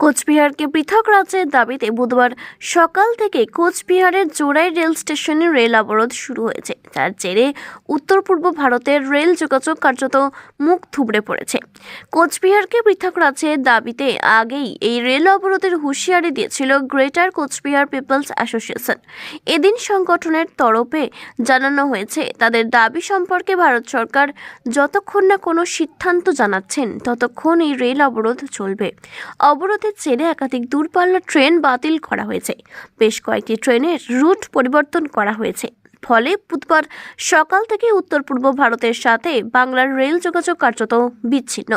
কোচবিহারকে পৃথক রাজ্যের দাবিতে বুধবার সকাল থেকে কোচবিহারের জোড়াই রেল স্টেশনে রেল অবরোধ শুরু হয়েছে। যার জেরে উত্তর পূর্ব ভারতের রেল যোগাযোগ কার্যত মুখ থুবড়ে পড়েছে। কোচবিহারকে পৃথক রাজ্যের দাবিতে আগেই এই রেল অবরোধের হুঁশিয়ারি দিয়েছিল গ্রেটার কোচবিহার পিপলস অ্যাসোসিয়েশন। এদিন সংগঠনের তরফে জানানো হয়েছে, তাদের দাবি সম্পর্কে ভারত সরকার যতক্ষণ না কোনো সিদ্ধান্ত জানাচ্ছেন, ততক্ষণ এই রেল অবরোধ চলবে। অবরোধের জেরে একাধিক দূরপাল্লার ট্রেন বাতিল করা হয়েছে। বেশ কয়েকটি ট্রেনের রুট পরিবর্তন করা হয়েছে। ফলে বুধবার সকাল থেকে উত্তর পূর্ব ভারতের সাথে বাংলার রেল যোগাযোগ কার্যত বিচ্ছিন্ন।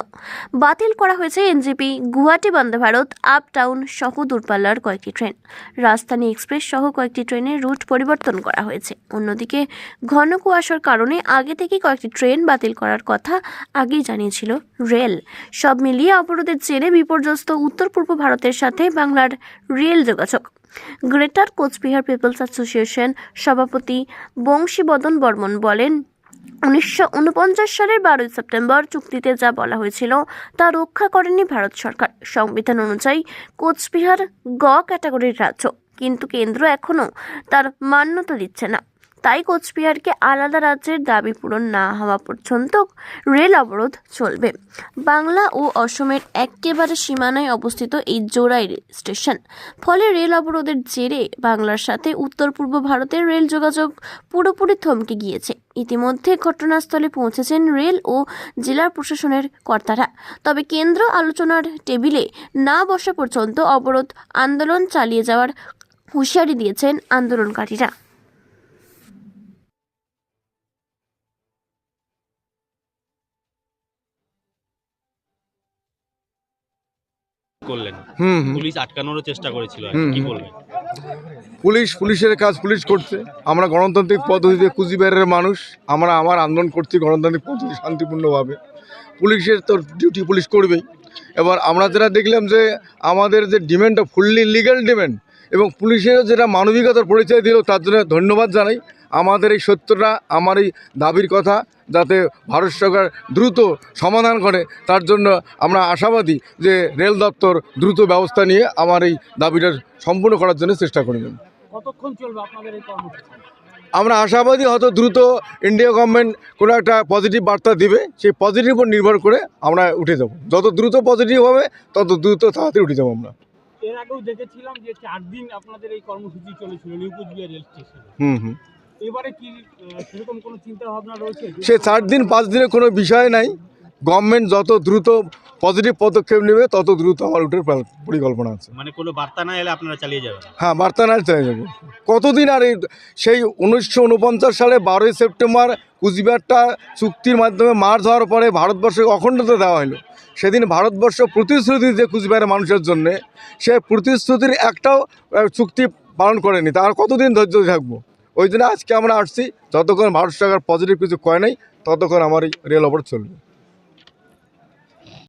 বাতিল করা হয়েছে NJP, Guwahati Vande Bharat up town সহ দূরপাল্লার কয়েকটি ট্রেন। রাজধানী এক্সপ্রেস সহ কয়েকটি ট্রেনের রুট পরিবর্তন করা হয়েছে। অন্যদিকে ঘন কুয়াশার কারণে আগে থেকে কয়েকটি ট্রেন বাতিল করার কথা আগেই জানিয়েছিল রেল। সব মিলিয়ে অবরোধের জেরে বিপর্যস্ত উত্তর পূর্ব ভারতের সাথে বাংলার রেল যোগাযোগ। গ্রেটার কোচবিহার পিপলস অ্যাসোসিয়েশন সভাপতি বংশীবদন বর্মন বলেন, উনিশশো উনপঞ্চাশ সালের বারোই সেপ্টেম্বর চুক্তিতে যা বলা হয়েছিল তা রক্ষা করেনি ভারত সরকার। সংবিধান অনুযায়ী কোচবিহার গ ক্যাটাগরির রাজ্য, কিন্তু কেন্দ্র এখনও তার মান্যতা দিচ্ছে না। তাই কোচবিহারকে আলাদা রাজ্যের দাবি পূরণ না হওয়া পর্যন্ত রেল অবরোধ চলবে। বাংলা ও অসমের একেবারে সীমানায় অবস্থিত এই জোড়াই স্টেশন। ফলে রেল অবরোধের জেরে বাংলার সাথে উত্তর পূর্ব ভারতের রেল যোগাযোগ পুরোপুরি থমকে গিয়েছে। ইতিমধ্যে ঘটনাস্থলে পৌঁছেছেন রেল ও জেলা প্রশাসনের কর্তারা। তবে কেন্দ্র আলোচনার টেবিলে না বসা পর্যন্ত অবরোধ আন্দোলন চালিয়ে যাওয়ার হুঁশিয়ারি দিয়েছেন আন্দোলনকারীরা। করলেন। হুম। পুলিশ আটকানোরও চেষ্টা করেছিল কি। বলবেন? পুলিশ পুলিশের কাজ পুলিশ করছে। আমরা গণতান্ত্রিক পদ্ধতিতে কুচবিহারের মানুষ। আমরা আমার আন্দোলন করছি গণতান্ত্রিক পদ্ধতি শান্তিপূর্ণভাবে। পুলিশের তো ডিউটি পুলিশ করবেই। এবার আমরা যেটা দেখলাম যে আমাদের যে ডিমান্ডটা ফুললি লিগ্যাল ডিমান্ড এবং পুলিশেরও যেটা মানবিকতার পরিচয় দিল তার জন্য ধন্যবাদ জানাই। আমাদের এই সত্যটা আমার এই দাবির কথা যাতে ভারত সরকার দ্রুত সমাধান করে তার জন্য আমরা আশাবাদী যে রেল দপ্তর দ্রুত ব্যবস্থা নিয়ে আমার এই দাবিটা সম্পূর্ণ করার জন্য চেষ্টা করবেন কতক্ষণ চলবে আপনাদের এই আমরা আশাবাদী হয়তো দ্রুত ইন্ডিয়া গভর্নমেন্ট কোনো একটা পজিটিভ বার্তা দিবে সেই পজিটিভ উপর নির্ভর করে আমরা উঠে যাব। যত দ্রুত পজিটিভ হবে তত দ্রুত তাড়াতাড়ি উঠে যাব আমরা। এর আগেও দেখেছিলাম যে চার দিন আপনাদের এই কর্মসূচি চলেছিল নিউকুচবিহার রেল স্টেশনে। হুম হুম। এবারে কি সেরকম কোনো চিন্তা ভাবনা রয়েছে? সে চার দিন পাঁচ দিনের কোনো বিষয় নাই। গভর্নমেন্ট যত দ্রুত পজিটিভ পদক্ষেপ নেবে তত দ্রুত আমার উঠে পরিকল্পনা আছে। মানে কোনো বার্তা না এলে আপনারা চালিয়ে যাবেন? হ্যাঁ বার্তা না চাই যাব। কতদিন আর এই সেই উনিশশো উনপঞ্চাশ সালে বারোই সেপ্টেম্বর কুচবিহারটা চুক্তির মাধ্যমে মার হওয়ার পরে ভারতবর্ষে অখণ্ডতা দেওয়া হলো। সেদিন ভারতবর্ষ প্রতিশ্রুতি যে কুচবিহারের মানুষের জন্যে। সে প্রতিশ্রুতির একটাও চুক্তি পালন করেনি। তার কতদিন ধৈর্য থাকব? ওই জন্য আজকে আমরা আসছি। যতক্ষণ ভারত সরকার পজিটিভ কিছু কয় নাই ততক্ষণ আমার এই রেল অবরোধ চলবে।